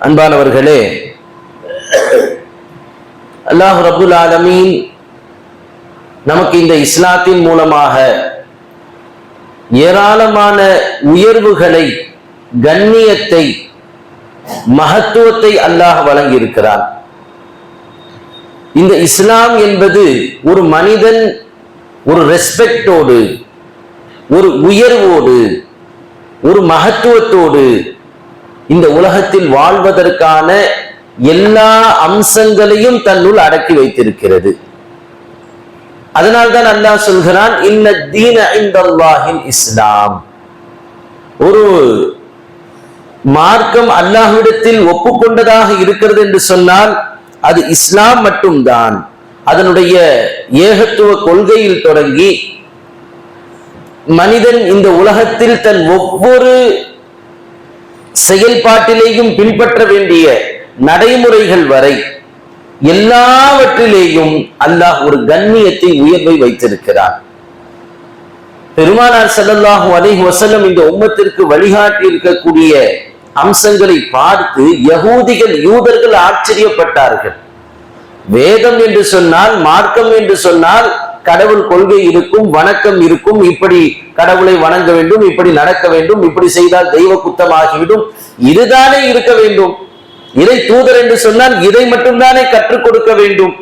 அன்பானவர்களே அல்லாஹ் ரபுல் ஆலமீன் நமக்கு இந்த இஸ்லாத்தின் மூலமாக ஏராளமான உயர்வுகளை கண்ணியத்தை மகத்துவத்தை அல்லாஹ் வழங்கியிருக்கிறான். இந்த இஸ்லாம் என்பது ஒரு மனிதன் ஒரு ரெஸ்பெக்டோடு ஒரு உயர்வோடு ஒரு மகத்துவத்தோடு இந்த உலகத்தில் வாழ்வதற்கான எல்லா அம்சங்களையும் தன்னுள் அடக்கி வைத்திருக்கிறது. அதனால்தான் அல்லாஹ் சொல்கிறான் இன்ன தீன இந்தல்லாஹின் இஸ்லாம். ஒரு மார்க்கம் அல்லாஹ்விடத்தில் ஒப்புக்கொண்டதாக இருக்கிறது என்று சொன்னால் அது இஸ்லாம் மட்டும்தான். அதனுடைய ஏகத்துவ கொள்கையில் தொடங்கி மனிதன் இந்த உலகத்தில் தன் ஒவ்வொரு செயல்பாட்டிலேயும் பின்பற்ற வேண்டிய நடைமுறைகள் வரை எல்லாவற்றிலேயும் அல்லாஹ் ஒரு கண்ணியத்தை உயர்வை வைத்திருக்கிறார் பெருமானார் செல்லல்லாஹு அலைஹி வசல்லம் இந்த உம்மத்திற்கு வழிகாட்டி இருக்கக்கூடிய அம்சங்களை பார்த்து யகூதிகள் யூதர்கள் ஆச்சரியப்பட்டார்கள். வேதம் என்று சொன்னால் மார்க்கம் என்று சொன்னால் கடவுள் கொள்கை இருக்கும் வணக்கம் இருக்கும் இப்படி கடவுளை வணங்க வேண்டும் இப்படி நடக்க வேண்டும் இப்படி செய்தால் தெய்வ குத்தம் ஆகிவிடும் இதுதானே இருக்க வேண்டும். இதை தூதர் என்று சொன்னால் இதை மட்டும்தானே கற்றுக் கொடுக்க வேண்டும்.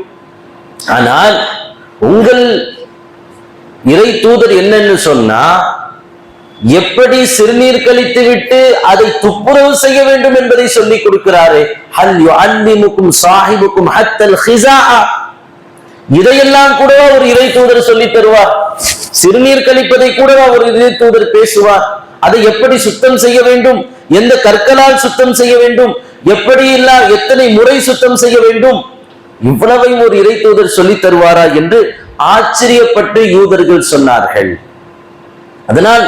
ஆனால் உங்கள் இறை தூதர் என்னன்னு சொன்னா எப்படி சிறுநீர் கழித்து விட்டு அதை துப்புரவு செய்ய வேண்டும் என்பதை சொல்லிக் கொடுக்கிறாரு. ஹல் யுஅல்லிமுக்கும் சாஹிபுக்கும் ஹத்தல் ஹிசாஹா இதையெல்லாம் கூடவா ஒரு இறை தூதர் சொல்லி தருவார்? சிறுநீர் கழிப்பதை கூடவா ஒரு இறை தூதர் பேசுவார்? அதை எப்படி சுத்தம் செய்ய வேண்டும்? எந்த கற்களால் சுத்தம் செய்ய வேண்டும்? எப்படி இல்லா எத்தனை முறை சுத்தம் செய்ய வேண்டும்? இவ்வளவையும் ஒரு இறை தூதர் சொல்லி தருவாரா என்று ஆச்சரியப்பட்டு யூதர்கள் சொன்னார்கள். அதனால்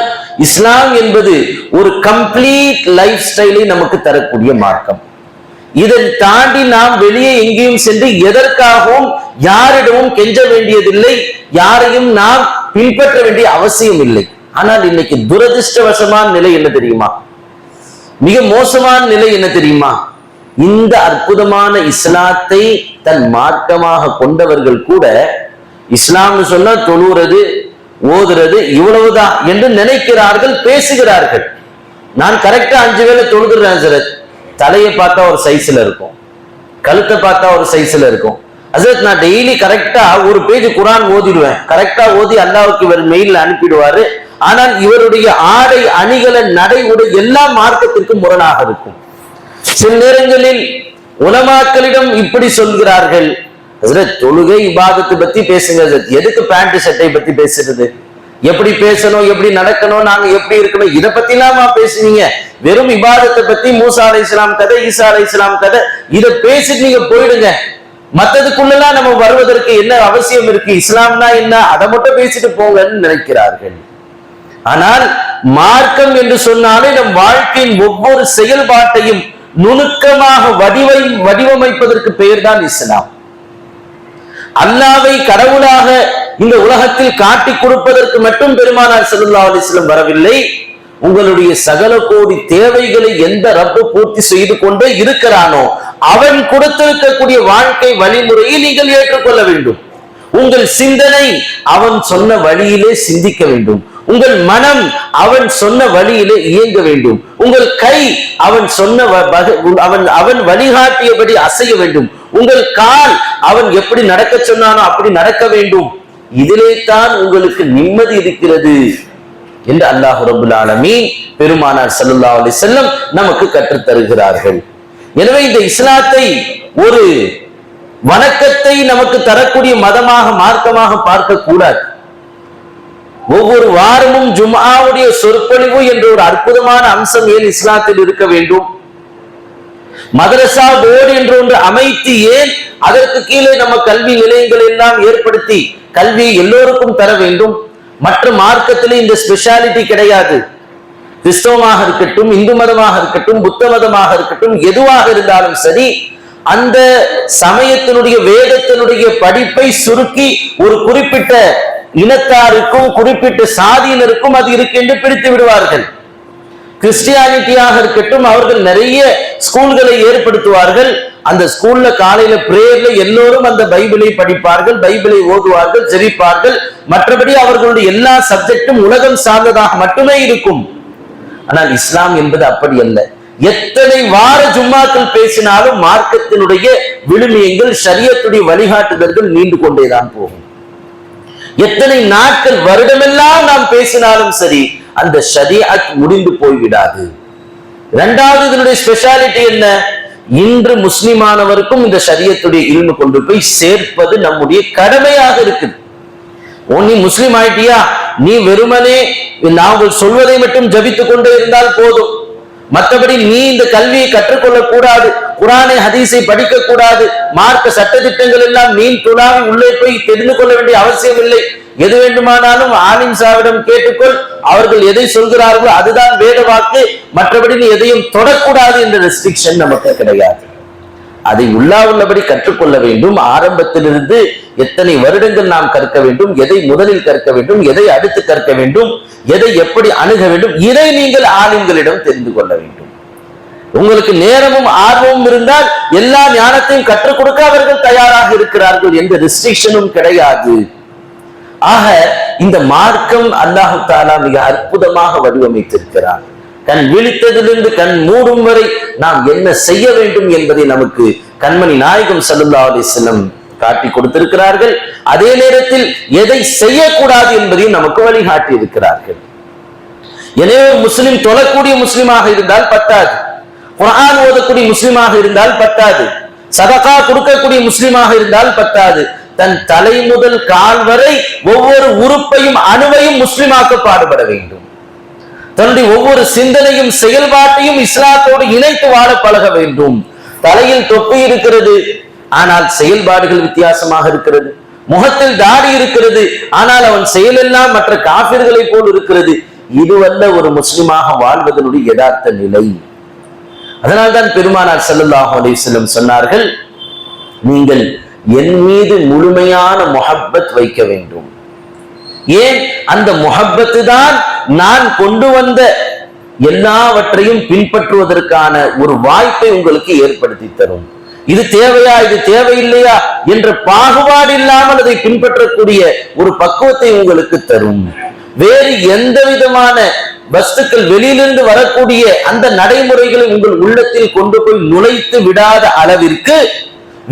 இஸ்லாம் என்பது ஒரு கம்ப்ளீட் லைஃப் ஸ்டைலை நமக்கு தரக்கூடிய மார்க்கம். இதை தாண்டி நாம் வெளியே எங்கேயும் சென்று எதற்காகவும் யாரிடமும் கெஞ்ச வேண்டியதில்லை. யாரையும் நாம் பின்பற்ற வேண்டிய அவசியம் இல்லை. ஆனால் இன்னைக்கு துரதிருஷ்டவசமான நிலை என்ன தெரியுமா? மிக மோசமான நிலை என்ன தெரியுமா? இந்த அற்புதமான இஸ்லாத்தை தன் மார்க்கமாக கொண்டவர்கள் கூட இஸ்லாம்னு சொன்னா தொழுறது ஓதுறது இவ்வளவுதான் என்று நினைக்கிறார்கள் பேசுகிறார்கள். நான் கரெக்டா அஞ்சு வேளை தொழுகிறேன் சரத் தலையை பார்த்தா ஒரு சைஸ்ல இருக்கும். கழுத்தை பார்த்தா ஒரு சைஸ்ல இருக்கும். அசரத் நான் டெய்லி கரெக்டா ஒரு பேஜ் குரான் ஓதிடுவேன். கரெக்டா ஓதி அல்லாவுக்கு இவர் மெயிலில் அனுப்பிடுவாரு. ஆனால் இவருடைய ஆடை அணிகளை நடை உடை எல்லா மார்க்கத்திற்கும் முரணாக இருக்கும். சில நேரங்களில் உலமாக்களிடம் இப்படி சொல்கிறார்கள். தொழுகை இபாதத்தை பத்தி பேசுங்க எதுக்கு பேண்ட் சட்டை பத்தி பேசுறது? எப்படி பேசணும் எப்படி நடக்கணும் நாங்க எப்படி இருக்கணும் இதை பத்தி இல்லாம பேசுவீங்க வெறும் விவாதத்தை பத்தி மூசா அலை இஸ்லாம் கதை ஈசா அலை இஸ்லாம் கதை இதை பேசிட்டு நீங்க போயிடுங்க. மத்ததுக்குள்ளலாம் நம்ம வருவதற்கு என்ன அவசியம் இருக்கு? இஸ்லாம்னா என்ன? அதை மட்டும் பேசிட்டு போங்கன்னு நினைக்கிறார்கள். ஆனால் மார்க்கம் என்று சொன்னாலே நம் வாழ்க்கையின் ஒவ்வொரு செயல்பாட்டையும் நுணுக்கமாக வடிவை வடிவமைப்பதற்கு பெயர்தான் இஸ்லாம். அல்லாவை கடவுளாக இந்த உலகத்தில் காட்டிக் கொடுப்பதற்கு மட்டும் பெருமானார் ஸல்லல்லாஹு அலிஸ்லம் வரவில்லை. உங்களுடைய சகல கோடி தேவைகளை எந்த ரப்பு பூர்த்தி செய்து கொண்டே இருக்கிறானோ அவன் கொடுத்திருக்கக்கூடிய வாழ்க்கை வழிமுறையை நீங்கள் ஏற்றுக்கொள்ள வேண்டும். உங்கள் சிந்தனை அவன் சொன்ன வழியிலே சிந்திக்க வேண்டும். உங்கள் மனம் அவன் சொன்ன வழியிலே இயங்க வேண்டும். உங்கள் கை அவன் சொன்ன வ- அவன் அவன் வழிகாட்டியபடி அசைய வேண்டும். உங்கள் கால் அவன் எப்படி நடக்க சொன்னானோ அப்படி நடக்க வேண்டும். இதிலே தான் உங்களுக்கு நிம்மதி இருக்கிறது என்று அல்லாஹு ரபுல் ஆலமீன் பெருமானார் ஸல்லல்லாஹு அலி செல்லம் நமக்கு கற்றுத் தருகிறார்கள். எனவே இந்த இஸ்லாத்தை ஒரு வணக்கத்தை நமக்கு தரக்கூடிய மதமாக மார்க்கமாக பார்க்க கூடாது. ஒவ்வொரு வாரமும் ஜும்ஆவுடைய சொற்பொழிவு என்ற ஒரு அற்புதமான அம்சம் ஏன் இஸ்லாத்தில் இருக்க வேண்டும்? மதரசா போர்டு என்று ஒன்று அமைத்து ஏன் அதற்கு கீழே நம்ம கல்வி நிலையங்கள் எல்லாம் ஏற்படுத்தி கல்வியை எல்லோருக்கும் தர வேண்டும். மற்ற மார்க்கத்திலே இந்த ஸ்பெஷாலிட்டி கிடையாது. கிறிஸ்தவமாக இருக்கட்டும் இந்து மதமாக இருக்கட்டும் புத்த மதமாக இருக்கட்டும் எதுவாக இருந்தாலும் சரி அந்த சமயத்தினுடைய வேதத்தினுடைய படிப்பை சுருக்கி ஒரு குறிப்பிட்ட இனத்தாருக்கும் குறிப்பிட்ட சாதியினருக்கும் அது இருக்கு என்று பிரித்து விடுவார்கள். கிறிஸ்டியானிட்டியாக இருக்கட்டும் அவர்கள் நிறைய ஸ்கூல்களை ஏற்படுத்துவார்கள். அந்த ஸ்கூல்ல காலையில பிரேயர்ல எல்லோரும் அந்த பைபிளை படிப்பார்கள் பைபிளை ஓதுவார்கள் ஜெபிப்பார்கள். மற்றபடி அவர்களுடைய எல்லா சப்ஜெக்டும் உலகம் சார்ந்ததாக மட்டுமே இருக்கும். ஆனால் இஸ்லாம் என்பது அப்படி அல்ல. எத்தனை வார ஜும்மாக்கள் பேசினாலும் மார்க்கத்தினுடைய விழுமியங்கள் சரியத்துடைய வழிகாட்டுதல்கள் நீண்டு கொண்டேதான் போகும். எத்தனை நாட்கள் வருடமெல்லாம் நாம் பேசினாலும் சரி அந்த ஷரியாத் முடிந்து போய்விடாது. இரண்டாவது இதனுடைய ஸ்பெஷாலிட்டி என்ன? இன்று முஸ்லிமானவருக்கும் இந்த சரியத்துடைய இரும்பு கொண்டு போய் சேர்ப்பது நம்முடைய கடமையாக இருக்குது. ஓ நீ முஸ்லிம் ஆயிட்டியா? நீ வெறுமனே நாங்கள் சொல்வதை மட்டும் ஜபித்துக் கொண்டே இருந்தால் போதும். மற்றபடி நீ இந்த கல்வியை கற்றுக்கொள்ள கூடாது குரானை ஹதீஸை படிக்க கூடாது மார்க்க சட்டத்திட்டங்கள் எல்லாம் மீன் துளாவி உள்ளே போய் தெரிந்து கொள்ள வேண்டிய அவசியம் இல்லை எது வேண்டுமானாலும் ஆலிம் சாவிடம் கேட்டுக்கொள். அவர்கள் எதை சொல்கிறார்களோ அதுதான் வேத வாக்கு மற்றபடி நீ எதையும் தொடக்கூடாது என்ற ரெஸ்ட்ரிக்ஷன் நமக்கு கிடையாது. அதை உள்ளா உள்ளபடி கற்றுக்கொள்ள வேண்டும். ஆரம்பத்திலிருந்து எத்தனை வருடங்கள் நாம் கற்க வேண்டும் எதை முதலில் கற்க வேண்டும் எதை அடுத்து கற்க வேண்டும் எதை எப்படி அணுக வேண்டும் இதை நீங்கள் ஆலிம்களிடம் தெரிந்து கொள்ள வேண்டும். உங்களுக்கு நேரமும் ஆர்வமும் இருந்தால் எல்லா ஞானத்தையும் கற்றுக் கொடுக்க அவர்கள் தயாராக இருக்கிறார்கள் எந்த ரெஸ்ட்ரிக்ஷனும் கிடையாது. ஆக இந்த மார்க்கம் அல்லாஹு தாலா மிக அற்புதமாக வடிவமைத்திருக்கிறார் கண் விழித்ததிலிருந்து கண் மூடும் வரை நாம் என்ன செய்ய வேண்டும் என்பதை நமக்கு கண்மணி நாயகம் சல்லா அலிஸ்லம் காட்டி கொடுத்திருக்கிறார்கள். அதே நேரத்தில் எதை செய்யக்கூடாது என்பதையும் நமக்கு வழிகாட்டி இருக்கிறார்கள். எனவே முஸ்லிம் தொழக்கூடிய முஸ்லிமாக இருந்தால் பத்தாது. குரான் ஓதக்கூடிய முஸ்லிமாக இருந்தால் பத்தாது. சதகா கொடுக்கக்கூடிய முஸ்லிமாக இருந்தால் பத்தாது. தன் தலை முதல் கால் வரை ஒவ்வொரு உறுப்பையும் அணுவையும் முஸ்லிமாக்க பாடுபட வேண்டும். தன்னுடைய ஒவ்வொரு சிந்தனையும் செயல்பாட்டையும் இஸ்லாத்தோடு இணைத்து வாழ பழக வேண்டும். தலையில் தொப்பி இருக்கிறது ஆனால் செயல்பாடுகள் வித்தியாசமாக இருக்கிறது. முகத்தில் தாடி இருக்கிறது ஆனால் அவன் செயலெல்லாம் மற்ற காபிர்களை போல் இருக்கிறது. இதுவல்ல ஒரு முஸ்லிமாக வாழ்வதனுடைய யதார்த்த நிலை. அதனால்தான் பெருமானார் ஸல்லல்லாஹு அலைஹி செல்லும் சொன்னார்கள் நீங்கள் என் மீது முழுமையான முகப்பத் வைக்க வேண்டும். ஏன்? அந்த முஹப்பத்து தான் நான் கொண்டு வந்த எல்லாவற்றையும் பின்பற்றுவதற்கான ஒரு வாய்ப்பை உங்களுக்கு ஏற்படுத்தி தரும். இது தேவையா? இது தேவையில்லையா? என்ற பாகுபாடு இல்லாமல் அதை பின்பற்றக்கூடிய ஒரு பக்குவத்தை உங்களுக்கு தரும். வேறு எந்த விதமான வஸ்துக்கள் வெளியிலிருந்து வரக்கூடிய அந்த நடைமுறைகளை உங்கள் உள்ளத்தில் கொண்டு போய் நுழைத்து விடாத அளவிற்கு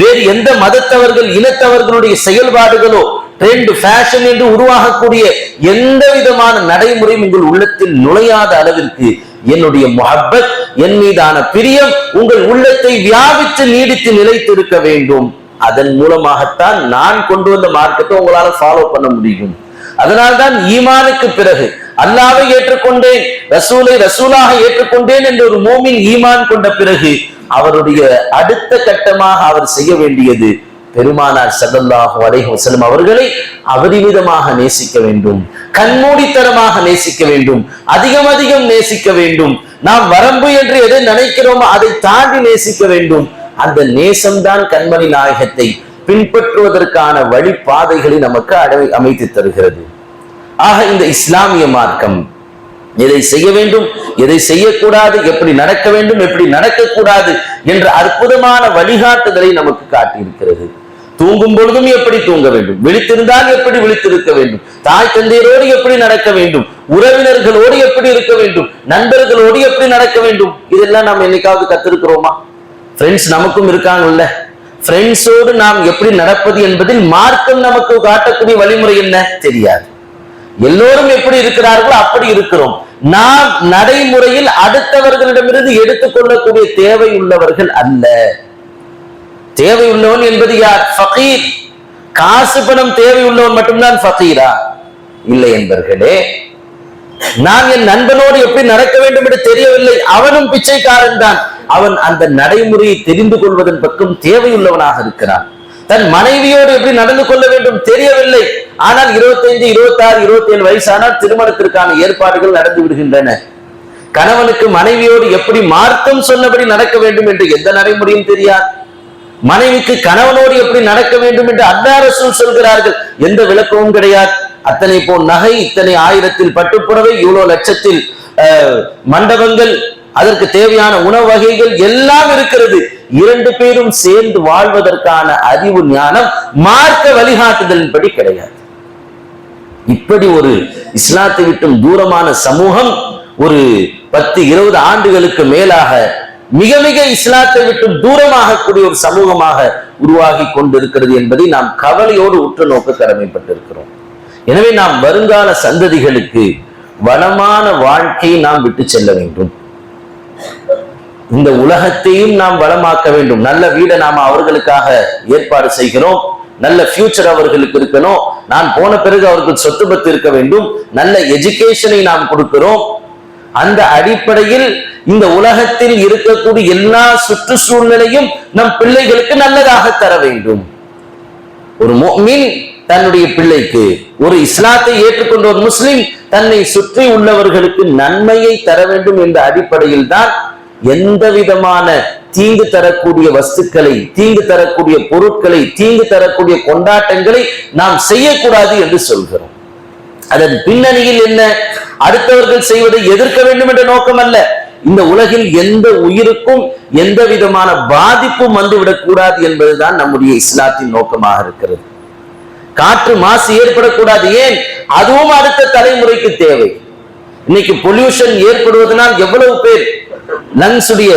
வேறு எந்த மதத்தவர்கள் இனத்தவர்களுடைய செயல்பாடுகளோ ட்ரெண்ட் ஃபேஷன் என்று உருவாகக்கூடிய எந்த விதமான நடைமுறையும் உங்கள் உள்ளத்தில் நுழையாத அளவிற்கு என்னுடைய முஹப்பத் என் மீதான பிரியம் உங்கள் உள்ளத்தை வியாபித்து நீடித்து நிலைத்திருக்க வேண்டும். அதன் மூலமாகத்தான் நான் கொண்டு வந்த மார்க்கத்தை உங்களால ஃபாலோ பண்ண முடியும். அதனால்தான் ஈமானுக்கு பிறகு அல்லாவை ஏற்றுக்கொண்டேன் ரசூலை ரசூலாக ஏற்றுக்கொண்டேன் என்ற ஒரு மோமின் ஈமான் கொண்ட பிறகு அவருடைய அடுத்த கட்டமாக அவர் செய்ய வேண்டியது பெருமானார் சதல்லாஹு அலைஹி அவர்களை அபரிமிதமாக நேசிக்க வேண்டும் கண்மூடித்தனமாக நேசிக்க வேண்டும் அதிகம் அதிகம் நேசிக்க வேண்டும். நாம் வரம்பு என்று எதை நினைக்கிறோமோ அதை தாண்டி நேசிக்க வேண்டும். அந்த நேசம்தான் கண்மணி நாயகத்தை பின்பற்றுவதற்கான வழிபாதைகளை நமக்கு அமைத்து தருகிறது. ஆக இந்த இஸ்லாமிய மார்க்கம் எதை செய்ய வேண்டும்? எதை செய்யக்கூடாது? எப்படி நடக்க வேண்டும்? எப்படி நடக்கக்கூடாது? என்ற அற்புதமான வழிகாட்டுதலை நமக்கு காட்டியிருக்கிறது. தூங்கும் பொழுதும் எப்படி தூங்க வேண்டும்? விழித்திருந்தால் எப்படி விழித்திருக்க வேண்டும்? தாய் தந்தையரோடு எப்படி நடக்க வேண்டும்? உறவினர்களோடு எப்படி இருக்க வேண்டும்? நண்பர்களோடு எப்படி நடக்க வேண்டும்? இதெல்லாம் நாம் என்னைக்காவது கத்திருக்கிறோமா? ஃப்ரெண்ட்ஸ் நமக்கும் இருக்காங்கல்ல. ஃப்ரெண்ட்ஸோடு நாம் எப்படி நடப்பது என்பதில் மார்க்கம் நமக்கு காட்டக்கூடிய வழிமுறை என்ன? தெரியாது. எல்லோரும் எப்படி இருக்கிறார்களோ அப்படி இருக்கிறோம். நாம் நடைமுறையில் அடுத்தவர்களிடமிருந்து எடுத்துக்கொள்ளக்கூடிய தேவை உள்ளவர்கள் அல்ல. தேவை உள்ளவன் என்பது யார்? ஃபகீர். காசு பணம் தேவை உள்ளவன் மட்டும்தான் ஃபகீரா? இல்லை என்பர்களே நான் என் நண்பனோடு எப்படி நடக்க வேண்டும் என்று தெரியவில்லை. அவனும் பிச்சைக்காரன் தான். அவன் அந்த நடைமுறையை தெரிந்து கொள்வதன் பக்கம் தேவையுள்ளவனாக இருக்கிறான். தன் மனைவியோடு எப்படி நடந்து கொள்ள வேண்டும் தெரியவில்லை. ஆனால் 25 26 இருபத்தி ஏழு வயசானால் திருமணத்திற்கான ஏற்பாடுகள் நடந்து விடுகின்றன. கணவனுக்கு மனைவியோடு எப்படி மார்க்கம் சொன்னபடி நடக்க வேண்டும் என்று எந்த நடைமுறையும் தெரியாது. மனைவிக்கு கணவனோடு எப்படி நடக்க வேண்டும் என்று அல்லா சொல்கிறார்கள். எந்த விளக்கமும் கிடையாது. அத்தனை போல் நகை இத்தனை ஆயிரத்தில் பட்டுப்புடவை இவ்வளவு லட்சத்தில் அஹ், மண்டபங்கள் அதற்கு தேவையான உணவு வகைகள் எல்லாம் இருக்கிறது. இரண்டு பேரும் சேர்ந்து வாழ்வதற்கான அறிவு ஞானம் மார்க்க வழிகாட்டுதலின்படி கிடையாது. இப்படி ஒரு இஸ்லாத்தை விட்டும் தூரமான சமூகம் ஒரு பத்து இருபது ஆண்டுகளுக்கு மேலாக மிக மிக இஸ்லாத்தை விட்டும் தூரமாக கூடிய ஒரு சமூகமாக உருவாகி கொண்டிருக்கிறது என்பதை நாம் கவலையோடு உற்று நோக்க கடமைப்பட்டிருக்கிறோம். எனவே நாம் வருங்கால சந்ததிகளுக்கு வளமான வாழ்க்கையை நாம் விட்டு செல்ல வேண்டும். இந்த உலகத்தையும் நாம் வளமாக்க வேண்டும். நல்ல வீடை நாம் அவர்களுக்காக ஏற்பாடு செய்கிறோம். நல்ல ஃபியூச்சர் அவர்களுக்கு இருக்கணும். நான் போன பிறகு அவர்கள் சொத்து பத்து இருக்க வேண்டும். நல்ல எஜுகேஷனை நாம் கொடுக்கிறோம். அந்த அடிப்படையில் இந்த உலகத்தில் இருக்கக்கூடிய எல்லா சுற்றுச்சூழ்நிலையும் நம் பிள்ளைகளுக்கு நல்லதாக தர வேண்டும். ஒரு மீன் தன்னுடைய பிள்ளைக்கு ஒரு இஸ்லாத்தை ஏற்றுக்கொண்ட ஒரு முஸ்லிம் தன்னை சுற்றி உள்ளவர்களுக்கு நன்மையை தர வேண்டும் என்ற அடிப்படையில் தான் எந்த விதமான தீங்கு தரக்கூடிய வஸ்துக்களை தீங்கு தரக்கூடிய பொருட்களை தீங்கு தரக்கூடிய கொண்டாட்டங்களை நாம் செய்யக்கூடாது என்று சொல்கிறோம். அதன் பின்னணியில் என்ன? அடுத்தவர்கள் செய்வதை எதிர்க்க வேண்டும் என்ற நோக்கம் அல்ல. இந்த உலகில் எந்த உயிருக்கும் எந்த விதமான பாதிப்பும் வந்துவிடக் கூடாது என்பதுதான் நம்முடைய இஸ்லாத்தின் நோக்கமாக இருக்கிறது. காற்று மாசு ஏற்படக்கூடாது. ஏன்? அதுவும் அடுத்த தலைமுறைக்கு தேவை. இன்னைக்கு பொல்யூஷன் ஏற்படுவதனால் எவ்வளவு பேர் லங்ஸுடைய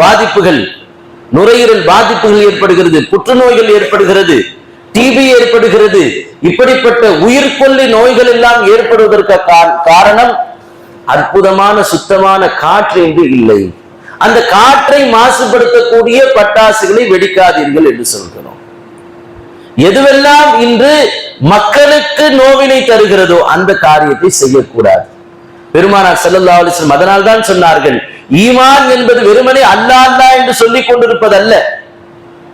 பாதிப்புகள் நுரையீரல் பாதிப்புகள் ஏற்படுகிறது புற்றுநோய்கள் ஏற்படுகிறது டிபி ஏற்படுகிறது இப்படிப்பட்ட உயிர்கொல்லி நோய்கள் எல்லாம் ஏற்படுவதற்கு காரணம் அற்புதமான சுத்தமான காற்று என்று இல்லை. அந்த காற்றை மாசுபடுத்தக்கூடிய பட்டாசுகளை வெடிக்காதீர்கள் என்று சொல்கிறோம். எதுவெல்லாம் இன்று மக்களுக்கு நோவினை தருகிறதோ அந்த காரியத்தை செய்யக்கூடாது. பெருமானார் செல்லல்லா அலிஸ்லம் அதனால் தான் சொன்னார்கள் ஈமான் என்பது வெறுமனே அல்லா அல்லா என்று சொல்லிக் கொண்டிருப்பதல்ல.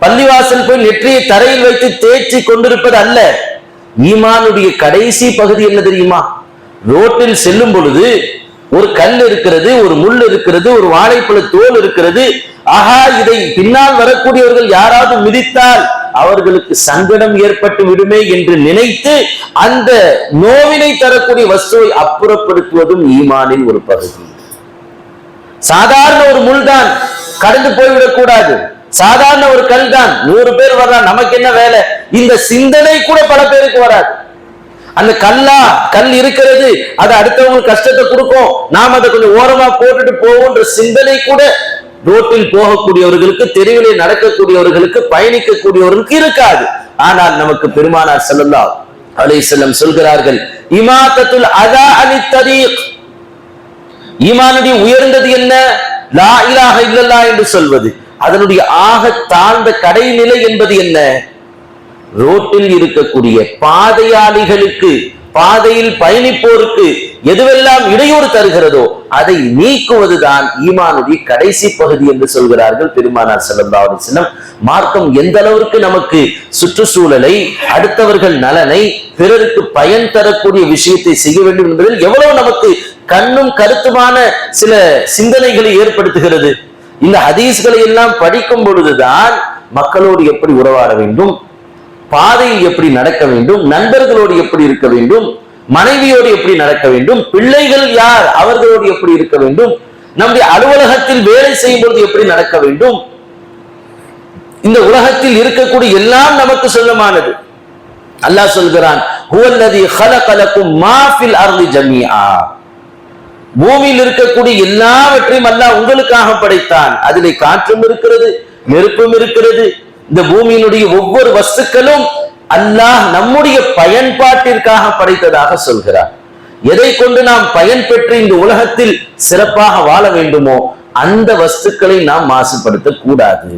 பள்ளிவாசல் போய் நெற்றியை தரையில் வைத்து தேய்ச்சி கொண்டிருப்பது அல்ல ஈமானுடைய கடைசி பகுதி என்ன தெரியுமா? ரோட்டில் செல்லும் பொழுது ஒரு கல் இருக்கிறது ஒரு முள் இருக்கிறது ஒரு வாழைப்பழ தோல் இருக்கிறது. ஆஹா இதை பின்னால் வரக்கூடியவர்கள் யாராவது மிதித்தால் அவர்களுக்கு சங்கடம் ஏற்பட்டு விடுமே என்று நினைத்து அந்த நோவினை தரக்கூடிய வஸ்துவை அப்புறப்படுத்துவதும் ஈமானின் ஒரு பகுதி. சாதாரண ஒரு முள் தான் கடந்து போய்விடக் கூடாது. சாதாரண ஒரு கல் தான் நூறு பேர் வர்றான் நமக்கு என்ன வேலை? இந்த சிந்தனை கூட பல பேருக்கு வராது. அந்த கல்லா கல் இருக்கிறது அது அடுத்தவங்களுக்கு கஷ்டத்தை கொடுக்கும். நாம் அதை கொஞ்சம் ஓரமா போட்டுட்டு போவோன்ற சிந்தனை கூட ரோட்டில் போகக்கூடியவர்களுக்கு தெருவிலே நடக்கக்கூடியவர்களுக்கு பயணிக்கக்கூடியவர்களுக்கு இருக்காது. ஆனால் நமக்கு பெருமானார் ஸல்லல்லாஹு அலை செல்லம் சொல்கிறார்கள் இமாத்தத்துல் அதா அனி தரீக். ஈமானுடைய உயர்ந்தது என்ன? லா இலாக இல்லல்லா என்று சொல்வது. அதனுடைய ஆக தாழ்ந்த கடைநிலை என்பது என்ன? ரோட்டில் இருக்கக்கூடிய பாதையாளிகளுக்கு பாதையில் பயணிப்போருக்கு எதுவெல்லாம் இடையூறு தருகிறதோ அதை நீக்குவதுதான் ஈமானுடைய கடைசி பகுதி என்று சொல்கிறார்கள் பெருமானார் ஸல்லல்லாஹு சின்னம் மார்க்கம் எந்த அளவிற்கு நமக்கு சுற்றுச்சூழலை அடுத்தவர்கள் நலனை பிறருக்கு பயன் தரக்கூடிய விஷயத்தை செய்ய வேண்டும் என்பதில் எவ்வளவு நமக்கு கண்ணும் கருத்துமான சில சிந்தனைகளை ஏற்படுத்துகிறது. இந்த ஹதீஸ்களை எல்லாம் படிக்கும் பொழுதுதான் மக்களோடு எப்படி உறவாட வேண்டும்? பாதையில் எப்படி நடக்க வேண்டும் நண்பர்களோடு எப்படி இருக்க வேண்டும் மனைவியோடு எப்படி நடக்க வேண்டும் பிள்ளைகள் யார் அவர்களோடு எப்படி இருக்க வேண்டும் நம்முடைய அலுவலகத்தில் வேலை செய்யும் பொழுது எப்படி நடக்க வேண்டும் இந்த உலகத்தில் இருக்கக்கூடிய எல்லாம் நமக்கு சொல்லமானது அல்லாஹ் சொல்கிறான் பூமியில் இருக்கக்கூடிய எல்லாவற்றையும் அல்லாஹ் உங்களுக்காக படைத்தான். அதிலே காற்றும் இருக்கிறது நெருப்பும் இருக்கிறது இந்த பூமியினுடைய ஒவ்வொரு வஸ்துக்களும் அல்லாஹ் நம்முடைய பயன்பாட்டிற்காக படைத்ததாக சொல்கிறார். எதை கொண்டு நாம் பயன் பெற்று இந்த உலகத்தில் சிறப்பாக வாழ வேண்டுமோ அந்த வஸ்துக்களை நாம் மாசுபடுத்த கூடாது.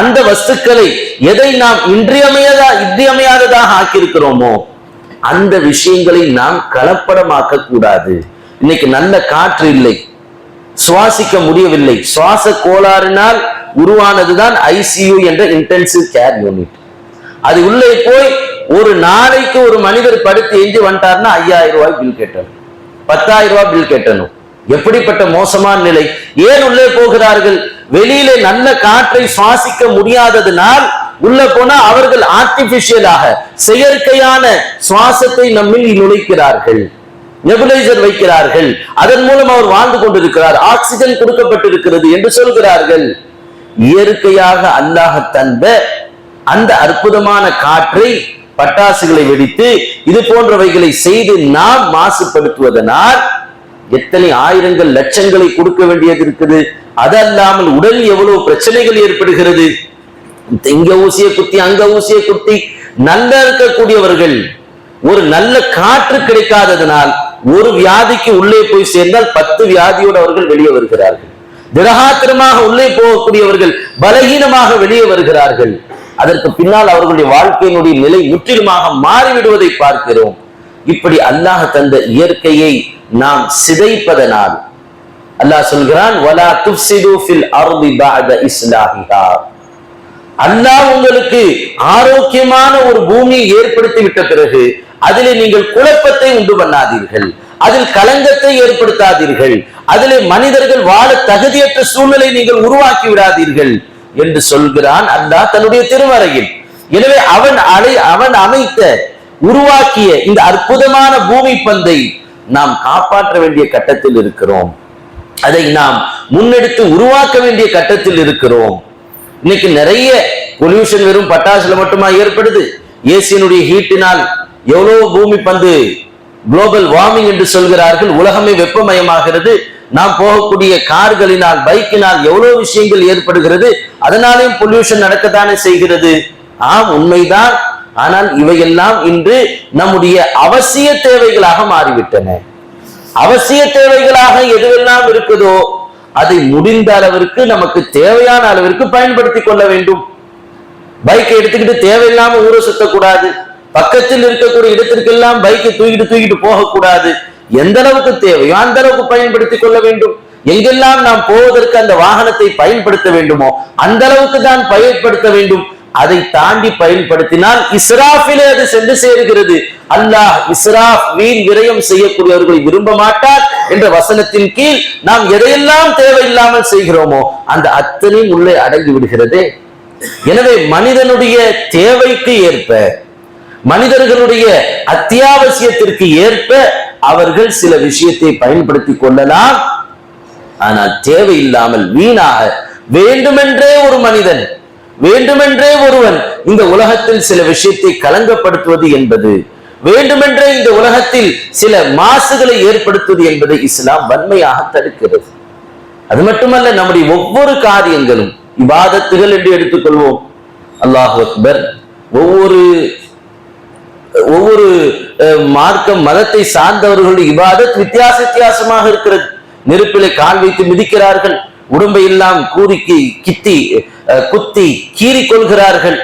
அந்த வஸ்துக்களை எதை நாம் இன்றியமையாதா இன்றியமையாததாக ஆக்கியிருக்கிறோமோ அந்த விஷயங்களை நாம் கலப்படமாக்க கூடாது. இன்னைக்கு நல்ல காற்று இல்லை. சுவாசிக்க முடியவில்லை. சுவாச கோளாறினால் உருவானதுதான் ஐசியு என்ற இன்டென்சிவ் கேர் யூனிட் அது உள்ளே போய் ஒரு நாளைக்கு ஒரு மனிதர் படுத்து எஞ்சி வந்துட்டார்னா ஐயாயிரம் ரூபாய் பில் கேட்டணும். பத்தாயிரம் ரூபாய் பில் கேட்டணும். எப்படிப்பட்ட மோசமான நிலை? ஏன் உள்ளே போகிறார்கள்? வெளியிலே நல்ல காற்றை சுவாசிக்க முடியாததினால் உள்ள போனா அவர்கள் ஆர்டிபிஷியலாக செயற்கையான சுவாசத்தை நம்மில் நுழைக்கிறார்கள். நெபுலைசர் வைக்கிறார்கள். அதன் மூலம் அவர் வாழ்ந்து கொண்டிருக்கிறார். ஆக்சிஜன் கொடுக்கப்பட்டிருக்கிறது என்று சொல்கிறார்கள். இயற்கையாக அல்லாஹ் தந்த அந்த அற்புதமான காற்றை பட்டாசுகளை வெடித்து இது போன்றவைகளை செய்து நாம் மாசுபடுத்துவதனால் எத்தனை ஆயிரங்கள் லட்சங்களை கொடுக்க வேண்டியது இருக்குது? அதல்லாமல் உடல் எவ்வளவு பிரச்சனைகள் ஏற்படுகிறது? இங்க ஊசிய குத்தி அங்க ஊசிய குத்தி நல்ல இருக்கக்கூடியவர்கள் ஒரு நல்ல காற்று கிடைக்காததனால் ஒரு வியாதிக்கு உள்ளே போய் சேர்ந்தால் பத்து வியாதியோடு அவர்கள் வெளியே வருகிறார்கள். திரகாத்திரமாக உள்ளே போகக்கூடியவர்கள் பலகீனமாக வெளியே வருகிறார்கள். அதற்கு பின்னால் அவர்களுடைய வாழ்க்கையினுடைய நிலை முற்றிலுமாக மாறிவிடுவதை பார்க்கிறோம். இப்படி அல்லாஹ் தந்த இயற்கையை நாம் சிதைப்பதனால். அல்லாஹ் சொல்கிறான் வலா துஃப்சிது ஃபில் அர்தி பஅத இஸ்லாஹிஹா. அல்லாஹ் உங்களுக்கு ஆரோக்கியமான ஒரு பூமியை ஏற்படுத்தி விட்ட பிறகு அதிலே நீங்கள் குழப்பத்தை உண்டு பண்ணாதீர்கள். அதில் களங்கத்தை ஏற்படுத்தாதீர்கள். அதிலே மனிதர்கள் வாழ தகுதியற்ற சூழ்நிலை நீங்கள் உருவாக்கி விடாதீர்கள் என்று சொல்கிறான் அல்லாஹ் தன்னுடைய திருமறையில் எனவே அவன் அலை அவன் அமைத்த உருவாக்கிய இந்த அற்புதமான பூமி பந்தை நாம் காப்பாற்ற வேண்டிய கட்டத்தில் இருக்கிறோம். அதை நாம் முன்னெடுத்து உருவாக்க வேண்டிய கட்டத்தில் இருக்கிறோம். இன்னைக்கு நிறைய பொல்யூஷன் வெறும் பட்டாசுல மட்டுமா ஏற்படுது? ஏசியனுடைய ஹீட்டினால் எவ்வளவு பூமி பந்து குளோபல் வார்மிங் என்று சொல்கிறார்கள். உலகமே வெப்பமயமாகிறது. நாம் போகக்கூடிய கார்களினால் பைக்கினால் எவ்வளவு விஷயங்கள் ஏற்படுகிறது. அதனாலேயும் பொல்யூஷன் நடக்கத்தானே செய்கிறது. ஆம் உண்மைதான். ஆனால் இவையெல்லாம் இன்று நம்முடைய அவசிய தேவைகளாக மாறிவிட்டன. அவசிய தேவைகளாக எதுவெல்லாம் இருக்குதோ அதை முடிந்த அளவிற்கு நமக்கு தேவையான அளவிற்கு பயன்படுத்தி கொள்ள வேண்டும். பைக்கை எடுத்துக்கிட்டு தேவையில்லாம ஊரை சுத்தக்கூடாது. பக்கத்தில் இருக்கக்கூடிய இடத்திற்கெல்லாம் பைக்கை தூக்கிட்டு தூக்கிட்டு போகக்கூடாது. எந்த அளவுக்கு தேவையோ அந்த அளவுக்கு பயன்படுத்திக் கொள்ள வேண்டும். எங்கெல்லாம் நாம் போவதற்கு அந்த வாகனத்தை பயன்படுத்த வேண்டுமோ அந்த அளவுக்கு தான் பயன்படுத்த வேண்டும். அதை தாண்டி பயன்படுத்தினால் இஸ்ராஃபிலே அது சென்று சேருகிறது. அல்லாஹ் இஸ்ராஃப் வீண் விரயம் செய்யக்கூடியவர்களை விரும்ப மாட்டார் என்ற வசனத்தின் கீழ் நாம் எதையெல்லாம் தேவையில்லாமல் செய்கிறோமோ அந்த அத்தனையும் உள்ளே அடங்கி விடுகிறது. எனவே மனிதனுடைய தேவைக்கு ஏற்ப மனிதர்களுடைய அத்தியாவசியத்திற்கு ஏற்ப அவர்கள் சில விஷயத்தை பயன்படுத்தி கொள்ளலாம். ஆனால் தேவையில்லாமல் வீணாக வேண்டுமென்றே ஒரு மனிதன் வேண்டுமென்றே ஒருவன் இந்த உலகத்தில் சில விஷயத்தை கலங்கப்படுத்துவது என்பது வேண்டுமென்றே இந்த உலகத்தில் சில மாசுகளை ஏற்படுத்துவது என்பதை இஸ்லாம் வன்மையாக தடுக்கிறது. அது மட்டுமல்ல நம்முடைய ஒவ்வொரு காரியங்களும் இபாதத்துகள் என்று எடுத்துக்கொள்வோம். அல்லாஹ் அக்பர் ஒவ்வொரு ஒவ்வொரு மார்க்கம் மதத்தை சார்ந்தவர்களுடைய இபாதத் வித்தியாச வித்தியாசமாக இருக்கிறது. நெருப்பிலே கால் வைத்து மிதிக்கிறார்கள். உடம்பை எல்லாம் கூறி கித்தி குத்தி கீறி கொள்கிறார்கள்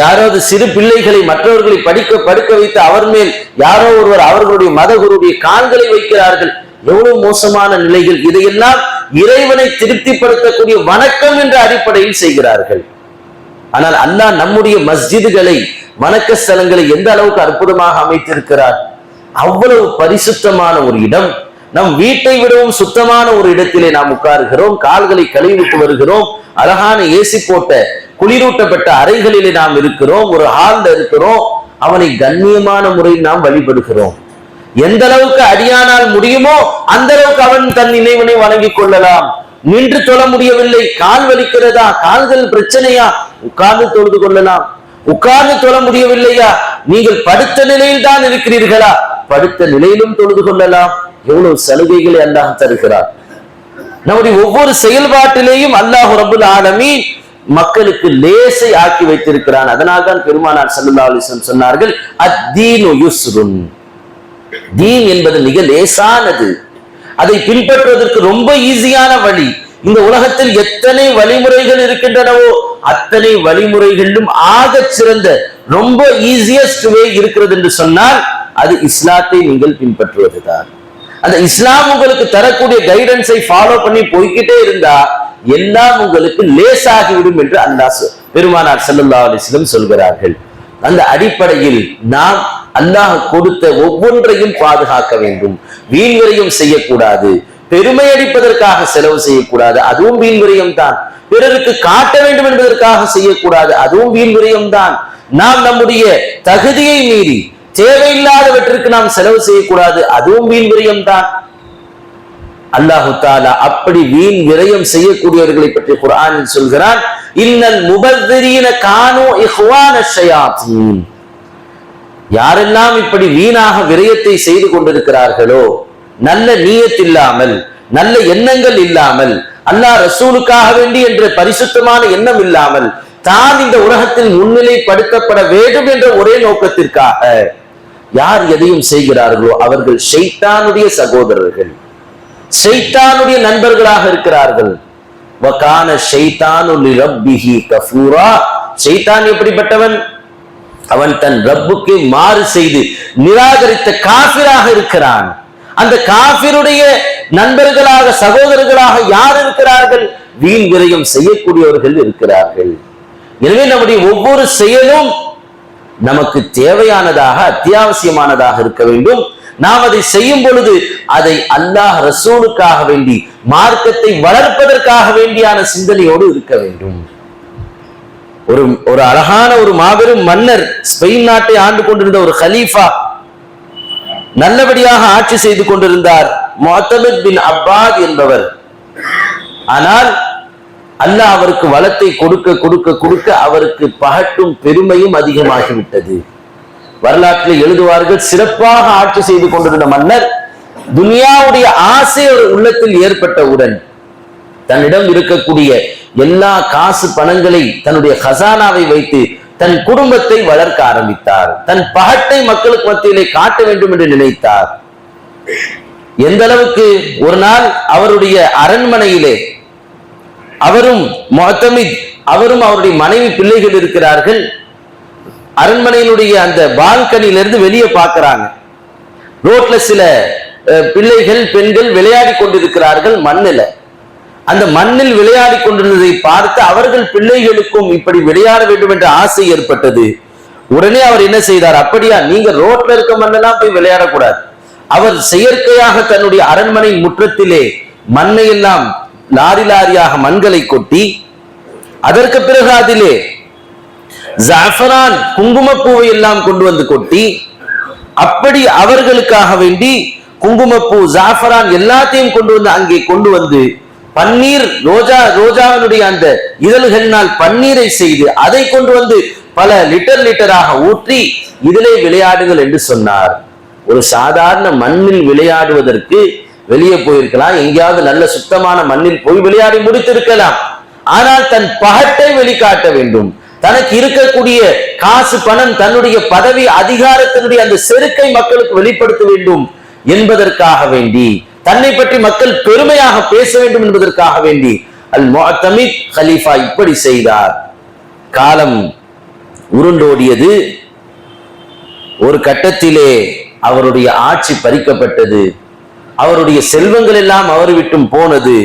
யாராவது சிறு பிள்ளைகளை மற்றவர்களை படிக்க படுக்க வைத்து அவர் மேல் யாரோ ஒருவர் அவர்களுடைய மதகுருடைய கால்களை வைக்கிறார்கள். எவ்வளவு மோசமான நிலைகள். இதையெல்லாம் இறைவனை திருப்திப்படுத்தக்கூடிய வணக்கம் என்ற அடிப்படையில் செய்கிறார்கள். ஆனால் அல்லாஹ் நம்முடைய மஸ்ஜிதுகளை வணக்க ஸ்தலங்களை எந்த அளவுக்கு அற்புதமாக அமைத்திருக்கிறார்? அவ்வளவு பரிசுத்தமான ஒரு இடம். நம் வீட்டை விடவும் சுத்தமான ஒரு இடத்திலே நாம் உட்காருகிறோம். கால்களை கழுவிட்டு வருகிறோம். அழகான ஏசி போட்ட குளிரூட்டப்பட்ட அறைகளிலே நாம் இருக்கிறோம். ஒரு ஹால்ல இருக்கிறோம். அவனை கண்ணியமான முறையில் நாம் வழிபடுகிறோம். எந்த அளவுக்கு அடியானால் முடியுமோ அந்த அளவுக்கு அவன் தன் நினைவனை வணங்கிக் கொள்ளலாம். நின்று தொழ முடியவில்லை. கால் வலிக்கிறதா? கால்கள் பிரச்சனையா? உட்கார்ந்து தொழுது கொள்ளலாம். உட்கார்ந்து தொழ முடியவில்லையா? நீங்கள் படுத்த நிலையில் தான் இருக்கிறீர்களா? படுத்த நிலையிலும் தொழுது கொள்ளலாம். எவ்வளவு சலுகைகளை அல்லாஹ் தருகிறார். நம்முடைய ஒவ்வொரு செயல்பாட்டிலேயும் அல்லாஹ் ரபுல் ஆலமீன் மக்களுக்கு லேசை ஆக்கி வைத்திருக்கிறான். அதனால் தான் பெருமானார் சல்லா அலிஸ்லம் சொன்னார்கள் அத்தீன் தீன் என்பது மிக லேசானது. அதை பின்பற்றுவதற்கு ரொம்ப ஈஸியான வழி. இந்த உலகத்தில் எத்தனை வழிமுறைகள் இருக்கின்றனவோ அத்தனை வழிமுறைகளிலும் ஆக சிறந்த ரொம்ப ஈஸியஸ்ட் வே இருக்கிறது என்று சொன்னால் அது இஸ்லாத்தை நீங்கள் பின்பற்றுவதுதான். அந்த இஸ்லாம் உங்களுக்கு தரக்கூடிய கைடன்ஸை ஃபாலோ பண்ணி போய்கிட்டே இருந்தா எல்லாம் உங்களுக்கு லேசாகிவிடும் என்று அல்லாஹ் பெருமானார் ஸல்லல்லாஹு அலிஸ்லம் சொல்கிறார்கள். அந்த அடிப்படையில் நாம் அல்லாஹ் கொடுத்த ஒவ்வொன்றையும் பாதுகாக்க வேண்டும். வீண்வரையும் செய்யக்கூடாது. பெருமை அடிப்பதற்காக செலவு செய்யக்கூடாது. அதுவும் வீண்வரையும் தான். பிறருக்கு காட்ட வேண்டும் என்பதற்காக செய்யக்கூடாது. அதுவும் வீண்வரையும் தான். நாம் நம்முடைய தகுதியை மீறி தேவையில்லாதவற்றிற்கு நாம் செலவு செய்யக்கூடாது. அதுவும் வீண் விரயம் தான். அல்லாஹு தாலா அப்படி வீண் விரயம் செய்யக்கூடியவர்களை பற்றி குரான் சொல்கிறான் இன்னல் முபத்திரீன கானோ இஹ்வான ஷயாத்தீன். யாரெல்லாம் இப்படி வீணாக விரயத்தை செய்து கொண்டிருக்கிறார்களோ நல்ல நீயத் இல்லாமல் நல்ல எண்ணங்கள் இல்லாமல் அல்லாஹ் ரசூலுக்காக வேண்டி என்ற பரிசுத்தமான எண்ணம் இல்லாமல் தான் இந்த உலகத்தில் முன்னிலைப்படுத்தப்பட வேண்டும் என்ற ஒரே நோக்கத்திற்காக யார் எதையும் செய்கிறார்களோ அவர்கள் ஷெய்தானுடைய சகோதரர்கள் ஷெய்தானுடைய நண்பர்களாக இருக்கிறார்கள். வகான ஷைத்தானு லிரப்பிஹி கஃபூரா. ஷெய்தான் எப்படிப்பட்டவன்? அவன் தன் ரப்புக்கு மாறு செய்து நிராகரித்த காபிராக இருக்கிறான். அந்த காபிருடைய நண்பர்களாக சகோதரர்களாக யார் இருக்கிறார்கள்? வீண் விரயம் செய்யக்கூடியவர்கள் இருக்கிறார்கள். எனவே நம்முடைய ஒவ்வொரு செயலும் நமக்கு தேவையானதாக அத்தியாவசியமானதாக இருக்க வேண்டும். நாம் அதை செய்யும் பொழுது அதை அல்லாஹ் ரசூலுக்காக வேண்டி மார்க்கத்தை வளர்ப்பதற்காக வேண்டியான சிந்தனையோடு இருக்க வேண்டும். ஒரு ஒரு அழகான ஒரு மாபெரும் மன்னர் ஸ்பெயின் நாட்டை ஆண்டு கொண்டிருந்த ஒரு ஹலீஃபா நல்லபடியாக ஆட்சி செய்து கொண்டிருந்தார். முஅத்தமித் பின் அப்பாத் என்பவர். ஆனால் அல்லாஹ் அவருக்கு வளத்தை கொடுக்க கொடுக்க கொடுக்க அவருக்கு பகட்டும் பெருமையும் அதிகமாகிவிட்டது. வரலாற்றில் எழுதுவார்கள் சிறப்பாக ஆட்சி செய்து கொண்டிருந்த மன்னர் துனியாவுடைய ஆசை ஒரு உள்ளத்தில் ஏற்பட்டவுடன் தன்னிடம் இருக்கக்கூடிய எல்லா காசு பணங்களை தன்னுடைய ஹசானாவை வைத்து தன் குடும்பத்தை வளர்க்க ஆரம்பித்தார். தன் பகட்டை மக்களுக்கு மத்தியிலே காட்ட வேண்டும் என்று நினைத்தார். எந்த அளவுக்கு ஒரு நாள் அவருடைய அரண்மனையிலே அவரும் முஅத்தமித் அவரும் அவருடைய மனைவி பிள்ளைகள் இருக்கிறார்கள். அரண்மனையினுடைய அந்த பால்கனியிலிருந்து வெளியே பார்க்கிறாங்க. ரோட்ல சில பிள்ளைகள் பெண்கள் விளையாடி கொண்டிருக்கிறார்கள் மண்ணில். அந்த மண்ணில் விளையாடி கொண்டிருந்ததை பார்த்து அவர்கள் பிள்ளைகளுக்கும் இப்படி விளையாட வேண்டும் என்ற ஆசை ஏற்பட்டது. உடனே அவர் என்ன செய்தார்? அப்படியா நீங்க ரோட்ல இருக்க மண்ணெல்லாம் போய் விளையாடக்கூடாது. அவர் செயற்கையாக தன்னுடைய அரண்மனை முற்றத்திலே மண்ணை எல்லாம் லாரி லாரியாக மண்களை கொட்டி அதற்கு பிறகு அதிலே ஜாஃபரான் குங்குமப்பூவை எல்லாம் கொண்டு வந்து கொட்டி அப்படி அவர்களுக்காக வேண்டி குங்குமப்பூ ஜாஃபரான் எல்லாத்தையும் கொண்டு வந்து அங்கே கொண்டு வந்து பன்னீர் ரோஜா ரோஜாவினுடைய அந்த இதழ்களினால் பன்னீரை செய்து அதை கொண்டு வந்து பல லிட்டர் லிட்டராக ஊற்றி இதிலே விளையாடுங்கள் என்று சொன்னார். ஒரு சாதாரண மண்ணில் விளையாடுவதற்கு வெளியே போயிருக்கலாம். எங்கேயாவது நல்ல சுத்தமான மண்ணில் போய் விளையாடி முடித்திருக்கலாம். ஆனால் தன் பகட்டை வெளிக்காட்ட வேண்டும். தனக்கு இருக்கக்கூடிய காசு பணம் தன்னுடைய பதவி அதிகாரத்தினுடைய அந்த செருக்கை மக்களுக்கு வெளிப்படுத்த வேண்டும் என்பதற்காக வேண்டி தன்னை பற்றி மக்கள் பெருமையாக பேச வேண்டும் என்பதற்காக வேண்டி அல் முஹத்தமித் ஹலீஃபா இப்படி செய்தார். காலம் உருண்டோடியது. ஒரு கட்டத்திலே அவருடைய ஆட்சி பறிக்கப்பட்டது. அவருடைய செல்வங்கள் எல்லாம் அவர் விட்டும் போனது.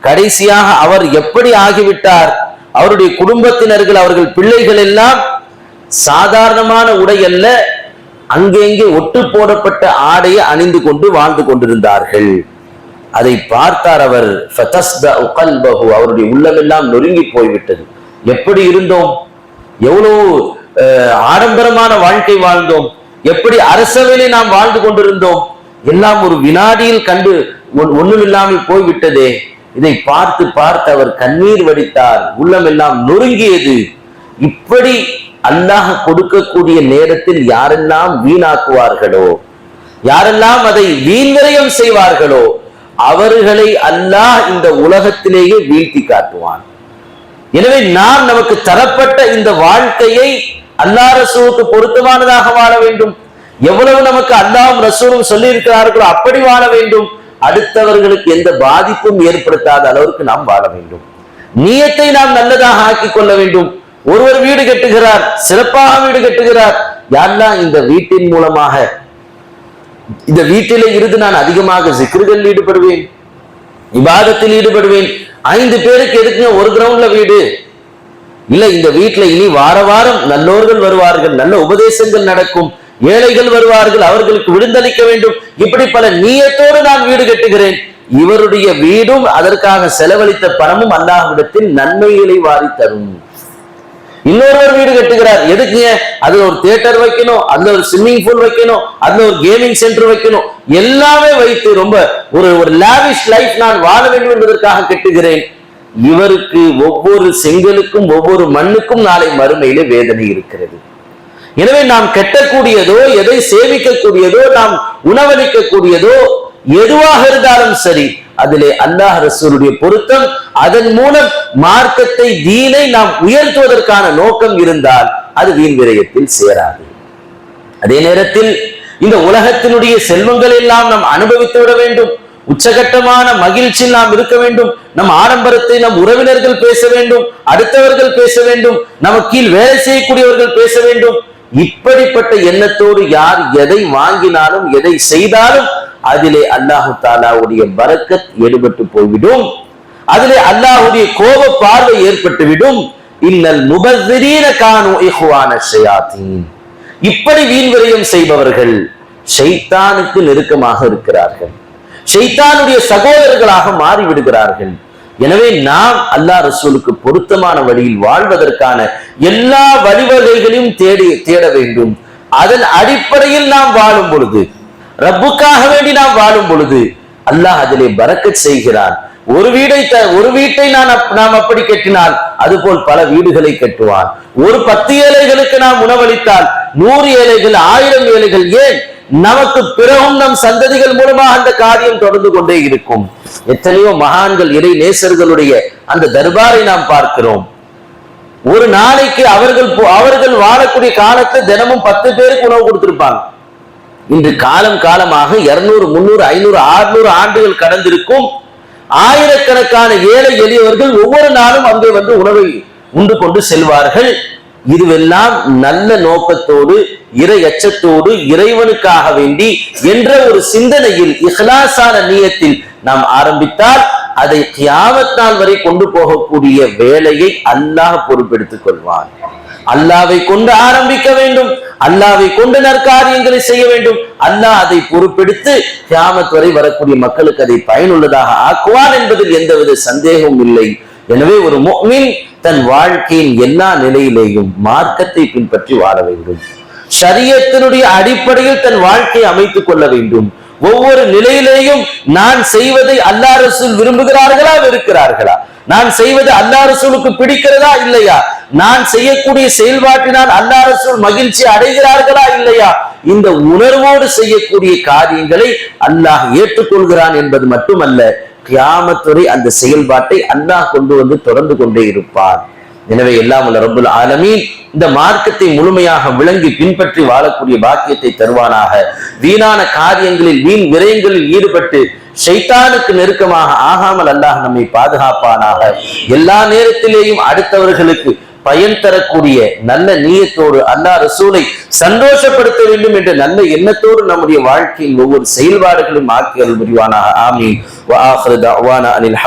கடைசியாக அவர் எப்படி ஆகிவிட்டார்? அவருடைய குடும்பத்தினர்கள் அவர்கள் பிள்ளைகள் எல்லாம் சாதாரணமான உடை அல்ல அங்கெங்கே ஒட்டு போடப்பட்ட ஆடையை அணிந்து கொண்டு வாழ்ந்து கொண்டிருந்தார்கள். அதை பார்த்தார் அவர் அவருடைய உள்ளமெல்லாம் நொறுங்கி போய்விட்டது. எப்படி இருந்தோம்? எவ்வளவு அஹ், ஆடம்பரமான வாழ்க்கை வாழ்ந்தோம். எப்படி அரசவையிலே நாம் வாழ்ந்து கொண்டிருந்தோம். எல்லாம் ஒரு வினாடியில் கண்டு ஒன்- ஒண்ணுமில்லாமல் போய்விட்டதே. இதை பார்த்து பார்த்து அவர் கண்ணீர் வடித்தார். உள்ளமெல்லாம் நொறுங்கியது. இப்படி அல்லாஹ் கொடுக்கக்கூடிய நேரத்தில் யாரெல்லாம் வீணாக்குவார்களோ யாரெல்லாம் அதை வீண்விரயம் செய்வார்களோ அவர்களை அல்லாஹ் இந்த உலகத்திலேயே வீழ்த்தி காட்டுவான். எனவே நாம் நமக்கு தரப்பட்ட இந்த வாழ்க்கையை அல்லாஹ் ரசூலுக்கு பொருத்தமானதாக வாழ வேண்டும். எவ்வளவு நமக்கு அல்லாவும் ரசூலும் சொல்லி இருக்கிறார்களோ அப்படி வாழ வேண்டும். அடுத்தவர்களுக்கு எந்த பாதிப்பும் ஏற்படுத்தாத அளவிற்கு நாம் வாழ வேண்டும். நீயத்தை நாம் நல்லதாக ஆக்கிக் கொள்ள வேண்டும். ஒருவர் வீடு கட்டுகிறார் சிறப்பாக வீடு கட்டுகிறார். யாரெல்லாம் இந்த வீட்டின் மூலமாக. இந்த வீட்டிலே இருந்து நான் அதிகமாக சிக்கர்களில் ஈடுபடுவேன் விவாதத்தில் ஈடுபடுவேன். ஐந்து பேருக்கு எதுக்குங்க ஒரு கிரவுண்ட்ல வீடு? இல்ல இந்த வீட்டுல இனி வார வாரம் நல்லோர்கள் வருவார்கள் நல்ல உபதேசங்கள் நடக்கும் ஏழைகள் வருவார்கள் அவர்களுக்கு விருந்தளிக்க வேண்டும். இப்படி பல நீயத்தோடு நான் வீடு கட்டுகிறேன். இவருடைய வீடும் அதற்காக செலவழித்த பணமும் அல்லாஹ்விடத்தில் நன்மைகளை வாரி தரும். இன்னொருவர் வீடு கட்டுகிறார். எதுக்குங்க? அதுல ஒரு தியேட்டர் வைக்கணும் அதுல ஒரு ஸ்விம்மிங் பூல் வைக்கணும் அதுல ஒரு கேமிங் சென்டர் வைக்கணும். எல்லாமே வைத்து ரொம்ப ஒரு ஒரு லாவிஷ் லைஃப் நான் வாழ வேண்டும் என்பதற்காக கட்டுகிறேன். இவருக்கு ஒவ்வொரு செங்கலுக்கும் ஒவ்வொரு மண்ணுக்கும் நாளை மறுமையிலே வேதனை இருக்கிறது. எனவே நாம் கட்டக்கூடியதோ எதை சேமிக்கக்கூடியதோ நாம் உணவளிக்கக்கூடியதோ எதுவாக இருந்தாலும் சரி அதிலே அல்லாஹ் ரசூலுடைய பொருத்தம் அதன் மூலம் மார்க்கத்தை தீனை நாம் உயர்த்துவதற்கான நோக்கம் இருந்தால் அது வீண் விரயத்தில் சேராது. அதே நேரத்தில் இந்த உலகத்தினுடைய செல்வங்கள் எல்லாம் நாம் அனுபவித்து விட வேண்டும். உச்சகட்டமான மகிழ்ச்சியில் நாம் இருக்க வேண்டும். நம் ஆடம்பரத்தை நம் உறவினர்கள் பேச வேண்டும். அடுத்தவர்கள் பேச வேண்டும். நமக்கு கீழ் வேலை செய்யக்கூடியவர்கள் பேச வேண்டும். இப்படிப்பட்ட எண்ணத்தோடு யார் எதை வாங்கினாலும் எதை செய்தாலும் அதிலே அல்லாஹு தாலாவுடைய பரக்கத் எடுபட்டு போய்விடும். அதிலே அல்லாஹுடைய கோப பார்வை ஏற்பட்டுவிடும். இன்னல் முபஸ்ஸிரீன காணு இஹ்வான ஷயாத்தீன். இப்படி வீண்வரையும் செய்பவர்கள் ஷைத்தானுக்கு நெருக்கமாக இருக்கிறார்கள். ஷைத்தானுடைய சகோதரர்களாக மாறிவிடுகிறார்கள். எனவே நாம் அல்லாஹ் ரசூலுக்கு பொருத்தமான வழியில் வாழ்வதற்கான எல்லா வழிவகைகளையும் தேடி தேட வேண்டும். அதன் அடிப்படையில் நாம் வாழும் பொழுது ரப்புக்காக வேண்டி நாம் வாழும் பொழுது அல்லாஹ் அதிலே பறக்கச் செய்கிறான். ஒரு வீடை த ஒரு வீட்டை நான் நாம் அப்படி கட்டினால் அதுபோல் பல வீடுகளை கட்டுவான். ஒரு பத்து ஏழைகளுக்கு நாம் உணவளித்தால் நூறு ஏழைகள் ஆயிரம் ஏழைகள் ஏன்? நமக்கு பிறகும் நம் சந்ததிகள் மூலமாக அந்த காரியம் தொடர்ந்து கொண்டே இருக்கும். எத்தனையோ மகான்கள் இறை நேசர்களுடைய அந்த தர்பாரை நாம் பார்க்கிறோம். ஒரு நாளைக்கு அவர்கள் அவர்கள் வாழக்கூடிய காலத்துல தினமும் பத்து பேருக்கு உணவு கொடுத்திருப்பாங்க. இன்று காலம் காலமாக இருநூறு முன்னூறு ஐநூறு ஆறுநூறு ஆண்டுகள் கடந்திருக்கும் ஆயிரக்கணக்கான ஏழை எளியவர்கள் ஒவ்வொரு நாளும் அங்கே வந்து உணவை உண்டு கொண்டு செல்வார்கள். இதுவெல்லாம் நல்ல நோக்கத்தோடு இறை அச்சத்தோடு இறைவனுக்காக வேண்டி என்ற ஒரு சிந்தனையில் இஹ்லாசான நியத்தில் நாம் ஆரம்பித்தால் அதை கியாமத் நாள் வரை கொண்டு போகக்கூடிய வேலையை அல்லாஹ் பொறுப்பெடுத்துக் கொள்வான். அல்லாவை கொண்டு ஆரம்பிக்க வேண்டும். அல்லாவை கொண்டு நற்காரியங்களை செய்ய வேண்டும். அல்லாஹ் அதை பொறுப்பெடுத்து கியாமத் வரை வரக்கூடிய மக்களுக்கு அதை பயனுள்ளதாக ஆக்குவார் என்பதில் எந்தவித சந்தேகமும் இல்லை. எனவே ஒரு முஃமின் தன் வாழ்க்கையின் எல்லா நிலையிலேயும் மார்க்கத்தை பின்பற்றி வாழ வேண்டும். சரியத்தினுடைய அடிப்படையில் தன் வாழ்க்கையை அமைத்துக் கொள்ள வேண்டும். ஒவ்வொரு நிலையிலேயும் நான் செய்வதை அல்லா ரசூல் விரும்புகிறார்களா வெறுக்கிறார்களா? நான் செய்வது அல்லா ரசூலுக்கு பிடிக்கிறதா இல்லையா? நான் செய்யக்கூடிய செயல்பாட்டினால் அல்லா ரசூல் மகிழ்ச்சி அடைகிறார்களா இல்லையா? இந்த உணர்வோடு செய்யக்கூடிய காரியங்களை அல்லாஹ் ஏற்றுக்கொள்கிறான் என்பது மட்டுமல்ல கிராமத்துறை அந்த செயல்பாட்டை அல்லாஹ் கொண்டு வந்து தொடர்ந்து கொண்டே இருப்பார் எனவே எல்லாம் உள்ள ரபுல் ஆலமீன் இந்த மார்க்கத்தை முழுமையாக விளங்கி பின்பற்றி வாழக்கூடிய பாக்கியத்தை தருவானாக. வீணான காரியங்களில் வீண் விரயங்களில் ஈடுபட்டு ஷைத்தானுக்கு நெருக்கமாக ஆகாமல் அல்லாஹ் நம்மை பாதுகாப்பானாக. எல்லா நேரத்திலேயும் அடுத்தவர்களுக்கு பயன் தரக்கூடிய நல்ல நீயத்தோடு அல்லா ரசூலை சந்தோஷப்படுத்த வேண்டும் என்ற நல்ல எண்ணத்தோடு நம்முடைய வாழ்க்கையில் ஒவ்வொரு செயல்பாடுகளும் ஆக்கி அருள் புரிவானாக. ஆமீன். அனில்